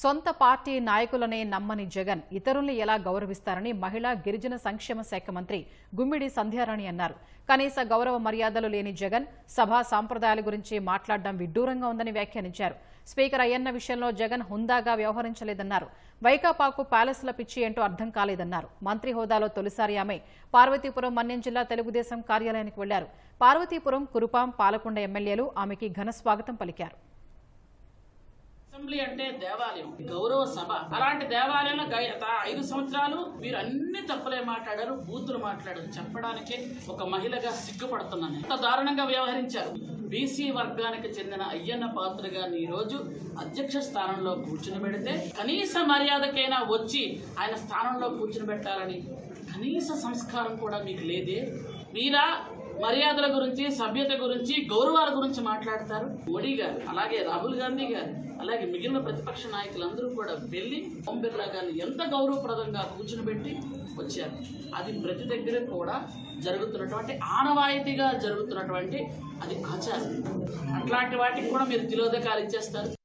సొంత పార్టీ నాయకులనే నమ్మని జగన్ ఇతరుల్ని ఎలా గౌరవిస్తారని మహిళా గిరిజన సంక్షేమ శాఖ మంత్రి గుమ్మిడి సంధ్యారాణి అన్నారు. కనీస గౌరవ మర్యాదలు లేని జగన్ సభా సాంప్రదాయాల గురించి మాట్లాడడం విడ్డూరంగా ఉందని వ్యాఖ్యానించారు. స్పీకర్ అయ్యన్న విషయంలో జగన్ హుందాగా వ్యవహరించలేదన్నారు. వైకాపాకు ప్యాలెస్ల పిచ్చి ఏంటో అర్థం కాలేదన్నారు. మంత్రి హోదాలో తొలిసారి ఆమె పార్వతీపురం మన్యం జిల్లా తెలుగుదేశం కార్యాలయానికి వెళ్ళారు. పార్వతీపురం కురుపాం పాలకొండ ఎమ్మెల్యేలు ఆమెకి ఘన స్వాగతం పలికారు. అసెంబ్లీ అంటే దేవాలయం గౌరవ సభ. అలాంటి దేవాలయంలో గై- ఐదు సంవత్సరాలు మీరు అన్ని తప్పులే మాట్లాడారు బూతులు మాట్లాడారు. చెప్పడానికే ఒక మహిళగా సిగ్గుపడుతున్నాను. ఎంత దారుణంగా వ్యవహరించారు. బీసీ వర్గానికి చెందిన అయ్యన్న పాత్ర గారిని ఈ రోజు అధ్యక్ష స్థానంలో కూర్చుని పెడితే కనీస మర్యాదకైనా వచ్చి ఆయన స్థానంలో కూర్చుని పెట్టాలని కనీస సంస్కారం కూడా మీకు లేదే. మీరా మర్యాదల గురించి సభ్యత గురించి గౌరవాల గురించి మాట్లాడతారు. మోడీ గారు అలాగే రాహుల్ గాంధీ గారు అలాగే మిగిలిన ప్రతిపక్ష నాయకులందరూ కూడా వెళ్ళి ఓం బిర్లా గారిని ఎంత గౌరవప్రదంగా కూర్చునిపెట్టి వచ్చారు. అది ప్రతి దగ్గర కూడా జరుగుతున్నటువంటి ఆనవాయితీగా జరుగుతున్నటువంటి అది ఆచారం. అట్లాంటి వాటికి కూడా మీరు తిలోదకాలు ఇచ్చేస్తారు.